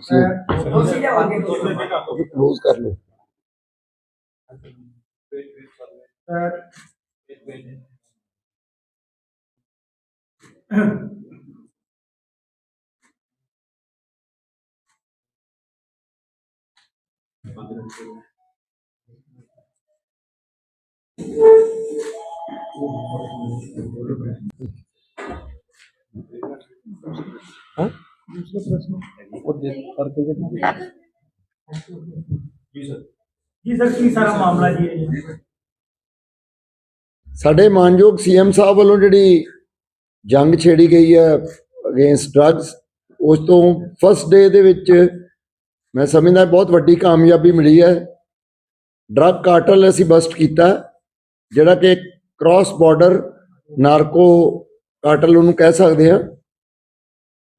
ਤੁਸੀਂ ਤੁਸੀਂ ਲਿਆਵਾਂਗੇ ক্লোਜ਼ ਕਰ ਲਓ। ਹਾਂ? ਦੂਸਰਾ ਪ੍ਰਸ਼ਨ ਜੀ ਸਰ। ਕੀ ਸਾਰਾ ਮਾਮਲਾ ਜੀ ਹੈ ਸਾਡੇ ਮਾਨਯੋਗ ਸੀਐਮ ਸਾਹਿਬ ਵੱਲੋਂ ਜਿਹੜੀ ਜੰਗ ਛੇੜੀ ਗਈ ਹੈ ਅਗੇਂਸਟ ਡਰੱਗਸ ਉਸ ਤੋਂ ਫਸਟ ਡੇ ਦੇ ਵਿੱਚ ਮੈਂ ਸਮਝਦਾ ਬਹੁਤ ਵੱਡੀ ਕਾਮਯਾਬੀ ਮਿਲੀ ਹੈ। ਡਰੱਗ ਕਾਰਟਲ ਅਸੀਂ ਬਸਟ ਕੀਤਾ ਜਿਹੜਾ ਕਿ ਕ੍ਰਾਸ ਬਾਰਡਰ ਨਾਰਕੋ ਕਾਰਟਲ ਉਹਨੂੰ ਕਹਿ ਸਕਦੇ ਹਾਂ।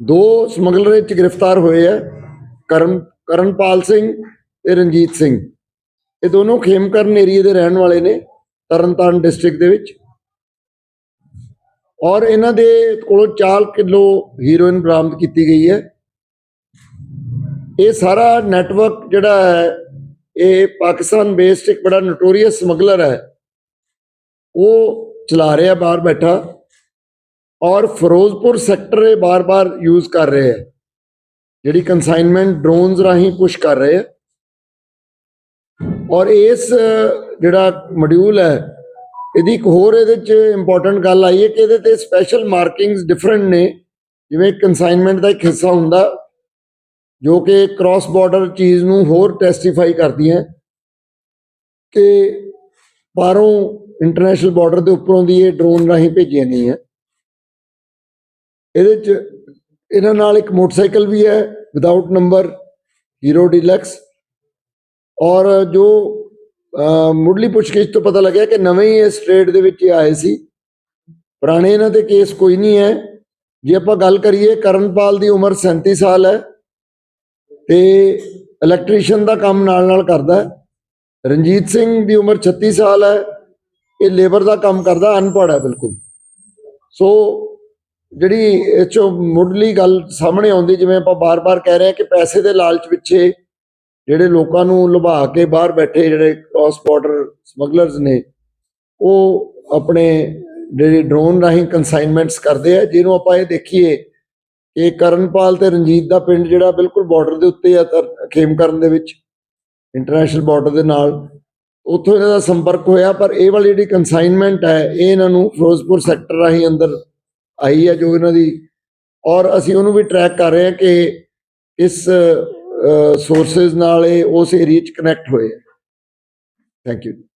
ਦੋ ਸਮਗਲਰ ਵਿੱਚ ਗ੍ਰਿਫਤਾਰ ਹੋਏ ਹੈ ਕਰਨ, ਕਰਨਪਾਲ ਸਿੰਘ ਤੇ ਰਣਜੀਤ ਸਿੰਘ। ਇਹ ਦੋਨੋਂ ਖੇਮਕਰਨ ਏਰੀਏ ਦੇ ਰਹਿਣ ਵਾਲੇ ਨੇ, ਤਰਨਤਾਰਨ ਡਿਸਟ੍ਰਿਕਟ ਦੇ ਵਿੱਚ। ਔਰ ਇਹਨਾਂ ਦੇ ਕੋਲੋਂ 4 ਕਿਲੋ ਹੀਰੋਇਨ ਬਰਾਮਦ ਕੀਤੀ ਗਈ ਹੈ। ਇਹ ਸਾਰਾ ਨੈਟਵਰਕ ਜਿਹੜਾ ਹੈ, ਇਹ ਪਾਕਿਸਤਾਨ ਬੇਸਡ ਇੱਕ ਬੜਾ ਨੋਟੋਰੀਅਸ ਸਮਗਲਰ ਹੈ। ਉਹ ਚਲਾ ਰਿਹਾ ਬਾਹਰ ਬੈਠਾ। ਔਰ ਫਿਰੋਜ਼ਪੁਰ ਸੈਕਟਰ ਇਹ ਬਾਰ-ਬਾਰ ਯੂਜ਼ ਕਰ ਰਹੇ ਹੈ। ਜਿਹੜੀ ਕਨਸਾਈਨਮੈਂਟ ਡਰੋਨਸ ਰਾਹੀਂ ਪੁਸ਼ ਕਰ ਰਹੇ ਹੈ। ਔਰ ਇਸ ਜਿਹੜਾ ਮੋਡਿਊਲ ਹੈ, ਇਹਦੀ ਇੱਕ ਹੋਰ ਇਹਦੇ ਚ ਇੰਪੋਰਟੈਂਟ ਗੱਲ ਆਈ ਹੈ ਕਿ ਇਹਦੇ ਤੇ ਸਪੈਸ਼ਲ ਮਾਰਕਿੰਗਸ ਡਿਫਰੈਂਟ ਨੇ। ਜਿਵੇਂ ਕਨਸਾਈਨਮੈਂਟ ਦਾ ਇੱਕ ਹਿੱਸਾ ਹੁੰਦਾ, ਜੋ ਕਿ ਕ੍ਰਾਸ ਬਾਰਡਰ ਚੀਜ਼ ਨੂੰ ਹੋਰ ਟੈਸਟੀਫਾਈ ਕਰਦੀਆਂ ਕਿ ਬਾਹਰੋਂ ਇੰਟਰਨੈਸ਼ਨਲ ਬਾਰਡਰ ਦੇ ਉੱਪਰੋਂ ਦੀ ਇਹ ਡਰੋਨ ਰਾਹੀਂ ਭੇਜੀਆਂ ਗਈਆਂ। ਇਹਦੇ ਚ ਇਹਨਾਂ ਨਾਲ ਇੱਕ ਮੋਟਰਸਾਈਕਲ ਵੀ ਹੈ ਵਿਦਆਊਟ ਨੰਬਰ ਹੀਰੋ ਡੀਲੈਕਸ ਔਰ ਜੋ ਮੁੱਢਲੀ ਪੁੱਛਗਿੱਛ ਤੋਂ ਪਤਾ ਲੱਗਿਆ ਕਿ ਨਵੇਂ ਹੀ ਇਸ ਟ੍ਰੇਡ ਦੇ ਵਿੱਚ ਇਹ ਆਏ ਸੀ। ਪੁਰਾਣੇ ਇਹਨਾਂ ਤੇ ਕੇਸ ਕੋਈ ਨਹੀਂ ਹੈ। ਜੇ ਆਪਾਂ ਗੱਲ ਕਰੀਏ, ਕਰਨਪਾਲ ਦੀ ਉਮਰ 37 ਸਾਲ ਹੈ ਤੇ ਇਲੈਕਟ੍ਰੀਸ਼ੀਅਨ ਦਾ ਕੰਮ ਨਾਲ ਨਾਲ ਕਰਦਾ ਹੈ। ਰਣਜੀਤ ਸਿੰਘ ਦੀ ਉਮਰ 36 ਸਾਲ ਹੈ। ਇਹ ਲੇਬਰ ਦਾ ਕੰਮ ਕਰਦਾ, ਅਨਪੜ੍ਹ ਹੈ, ਬਿਲਕੁਲ। ਸੋ ਜਿਹੜੀ ਇਹ ਚੋਂ ਮੁੱਢਲੀ ਗੱਲ ਸਾਹਮਣੇ ਆਉਂਦੀ, ਜਿਵੇਂ ਆਪਾਂ ਬਾਰ-ਬਾਰ ਕਹਿ ਰਹੇ ਹਾਂ ਕਿ ਪੈਸੇ ਦੇ ਲਾਲਚ ਪਿੱਛੇ ਜਿਹੜੇ ਲੋਕਾਂ ਨੂੰ ਲੁਭਾ ਕੇ ਬਾਹਰ ਬੈਠੇ ਜਿਹੜੇ ਕ੍ਰਾਸ ਬਾਰਡਰ ਸਮਗਲਰਸ ਨੇ, ਉਹ ਆਪਣੇ ਜਿਹੜੇ ਡਰੋਨ ਰਾਹੀਂ ਕਨਸਾਈਨਮੈਂਟਸ ਕਰਦੇ ਆ, ਜਿਹਨੂੰ ਆਪਾਂ ਇਹ ਦੇਖੀਏ ਕਿ ਕਰਨਪਾਲ ਤੇ ਰਣਜੀਤ ਦਾ ਪਿੰਡ ਜਿਹੜਾ ਬਿਲਕੁਲ ਬਾਰਡਰ ਦੇ ਉੱਤੇ ਆ ਤਰ- ਖੇਮਕਰਨ ਦੇ ਵਿੱਚ ਇੰਟਰਨੈਸ਼ਨਲ ਬਾਰਡਰ ਦੇ ਨਾਲ, ਉੱਥੋਂ ਇਹਨਾਂ ਦਾ ਸੰਪਰਕ ਹੋਇਆ, ਪਰ ਇਹ ਵਾਲੀ ਜਿਹੜੀ ਕਨਸਾਈਨਮੈਂਟ ਹੈ, ਇਹ ਇਹਨਾਂ ਨੂੰ ਫਿਰੋਜ਼ਪੁਰ ਸੈਕਟਰ ਰਾਹੀਂ ਅੰਦਰ ਆਈ ਹੈ ਜੋ ਇਹਨਾਂ ਦੀ ਔਰ ਅਸੀਂ ਉਹਨੂੰ ਵੀ ਟਰੈਕ ਕਰ ਰਹੇ ਹਾਂ ਕਿ ਇਸ ਸੋਰਸਸ ਨਾਲ ਇਹ ਉਸ ਏਰੀਆ 'ਚ ਕਨੈਕਟ ਹੋਏ ਥੈਂਕ ਯੂ ਹੈ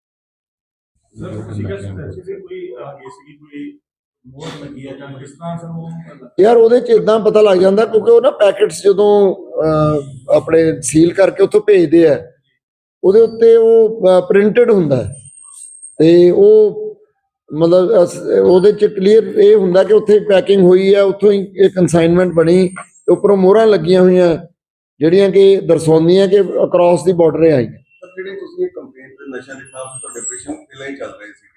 ਤਰ੍ਹਾਂ ਸਾਨੂੰ ਯਾਰ ਉਹਦੇ 'ਚ ਇਦਾਂ ਪਤਾ ਲੱਗ ਜਾਂਦਾ ਕਿਉਂਕਿ ਉਹ ਨਾ ਪੈਕੇਟਸ ਜਦੋਂ ਆਪਣੇ ਸੀਲ ਕਰਕੇ ਉੱਥੋਂ ਭੇਜਦੇ ਆ ਉਹਦੇ ਉੱਤੇ ਉਹ ਪ੍ਰਿੰਟਡ ਹੁੰਦਾ। ਤੇ ਉਹ ਮਤਲਬ ਉਹਦੇ 'ਚ ਕਲੀਅਰ ਇਹ ਹੁੰਦਾ ਕਿ ਉੱਥੇ ਪੈਕਿੰਗ ਹੋਈ ਹੈ ਉੱਥੋਂ ਹੀ ਇਹ ਕਨਸਾਈਨਮੈਂਟ ਬਣੀ ਉੱਪਰੋਂ ਮੋਹਰਾਂ ਲੱਗੀਆਂ ਹੋਈਆਂ, ਜਿਹੜੀਆਂ ਕਿ ਦਰਸਾਉਂਦੀਆਂ ਕਿ ਅਕ੍ਰੋਸ ਦੀ ਬਾਰਡਰ ਇਹ ਆਈ। ਜਿਹੜੀ ਤੁਸੀਂ ਕੰਪੇਨ ਤੇ ਨਸ਼ਾ ਦੇ ਖਿਲਾਫ ਤੁਹਾਡੇ ਆਪਰੇਸ਼ਨ ਪਹਿਲਾਂ ਹੀ ਚੱਲ ਰਹੇ ਸੀ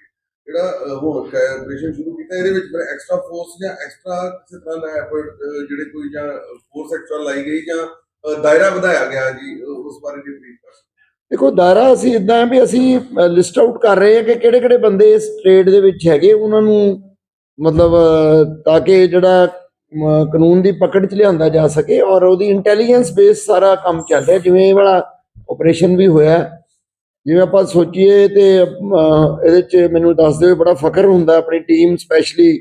ਜਿਹੜਾ ਹੁਣ ਆਪਰੇਸ਼ਨ ਸ਼ੁਰੂ ਕੀਤਾ, ਇਹਦੇ ਵਿੱਚ ਫਿਰ ਐਕਸਟਰਾ ਫੋਰਸ ਜਾਂ ਐਕਸਟਰਾ ਕਿਸੇ ਤਰ੍ਹਾਂ ਦਾ ਐਫਰਟ ਜਿਹੜੇ ਕੋਈ ਜਾਂ ਫੋਰਸ ਐਕਸਟਰਾ ਲਾਈ ਗਈ ਜਾਂ ਦਾਇਰਾ ਵਧਾਇਆ ਗਿਆ ਜੀ ਉਸ ਬਾਰੇ ਜੀ ਬਰੀਫ ਕਰ ਦੇਖੋ, ਦਾਇਰਾ ਅਸੀਂ ਇਦਾਂ ਵੀ ਅਸੀਂ ਲਿਸਟ ਆਊਟ ਕਰ ਰਹੇ ਹਾਂ ਕਿ ਕਿਹੜੇ ਕਿਹੜੇ ਬੰਦੇ ਇਸ ਟ੍ਰੇਡ ਦੇ ਵਿੱਚ ਹੈਗੇ, ਉਹਨਾਂ ਨੂੰ ਮਤਲਬ ਤਾਂ ਕਿ ਜਿਹੜਾ ਕਾਨੂੰਨ ਦੀ ਪਕੜ 'ਚ ਲਿਆਂਦਾ ਜਾ ਸਕੇ ਔਰ ਉਹਦੀ ਇੰਟੈਲੀਜੈਂਸ ਬੇਸ ਸਾਰਾ ਕੰਮ ਚੱਲ ਰਿਹਾ, ਜਿਵੇਂ ਇਹ ਵਾਲਾ ਆਪਰੇਸ਼ਨ ਵੀ ਹੋਇਆ। ਜਿਵੇਂ ਆਪਾਂ ਸੋਚੀਏ ਤੇ ਇਹਦੇ 'ਚ ਮੈਨੂੰ ਦੱਸਦੇ ਹੋਏ ਬੜਾ ਫਖਰ ਹੁੰਦਾ ਆਪਣੀ ਟੀਮ ਸਪੈਸ਼ਲੀ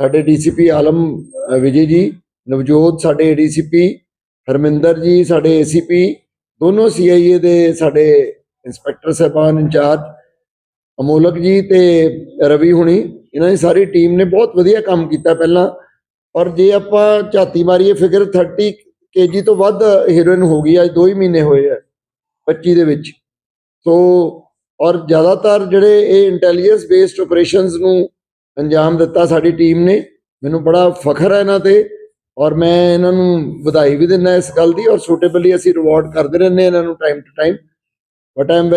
ਸਾਡੇ ਡੀਸੀਪੀ ਆਲਮ ਵਿਜੇ ਜੀ, ਨਵਜੋਤ ਸਾਡੇ ਏਡੀਸੀਪੀ ਹਰਮਿੰਦਰ ਜੀ ਸਾਡੇ ਏਸੀਪੀ ਦੋਨੋਂ ਸੀਆਈਏ ਦੇ ਸਾਡੇ ਇੰਸਪੈਕਟਰ ਸਾਹਿਬਾਨ ਇੰਚਾਰਜ ਅਮੋਲਕ ਜੀ ਤੇ ਰਵੀ ਹੁਣੀ, ਇਹਨਾਂ ਦੀ ਸਾਰੀ ਟੀਮ ਨੇ ਬਹੁਤ ਵਧੀਆ ਕੰਮ ਕੀਤਾ ਪਹਿਲਾਂ। ਔਰ ਜੇ ਆਪਾਂ ਝਾਤੀ ਮਾਰੀਏ ਫਿਗਰ 30 ਕੇਜੀ ਤੋਂ ਵੱਧ ਹੀਰੋਇਨ ਹੋ ਗਈ, ਅੱਜ 2 ਹੀ ਮਹੀਨੇ ਹੋਏ ਆ 25 ਦੇ ਵਿੱਚ। ਸੋ, ਔਰ ਜ਼ਿਆਦਾਤਰ ਜਿਹੜੇ ਇਹ ਇੰਟੈਲੀਜੈਂਸ ਬੇਸਡ ਆਪਰੇਸ਼ਨਸ ਨੂੰ ਅੰਜਾਮ ਦਿੱਤਾ ਸਾਡੀ ਟੀਮ ਨੇ, ਮੈਨੂੰ ਬੜਾ ਫਖਰ ਹੈ ਇਹਨਾਂ ਤੇ। ਔਰ ਮੈਂ ਇਹਨਾਂ ਨੂੰ ਵਧਾਈ ਵੀ ਦਿੰਦਾ ਇਸ ਗੱਲ ਦੀ ਔਰ ਸੂਟੇਬਲੀ ਅਸੀਂ ਰਿਵਾਰਡ ਕਰਦੇ ਰਹਿੰਦੇ ਹਾਂ ਇਹਨਾਂ ਨੂੰ time to time but I am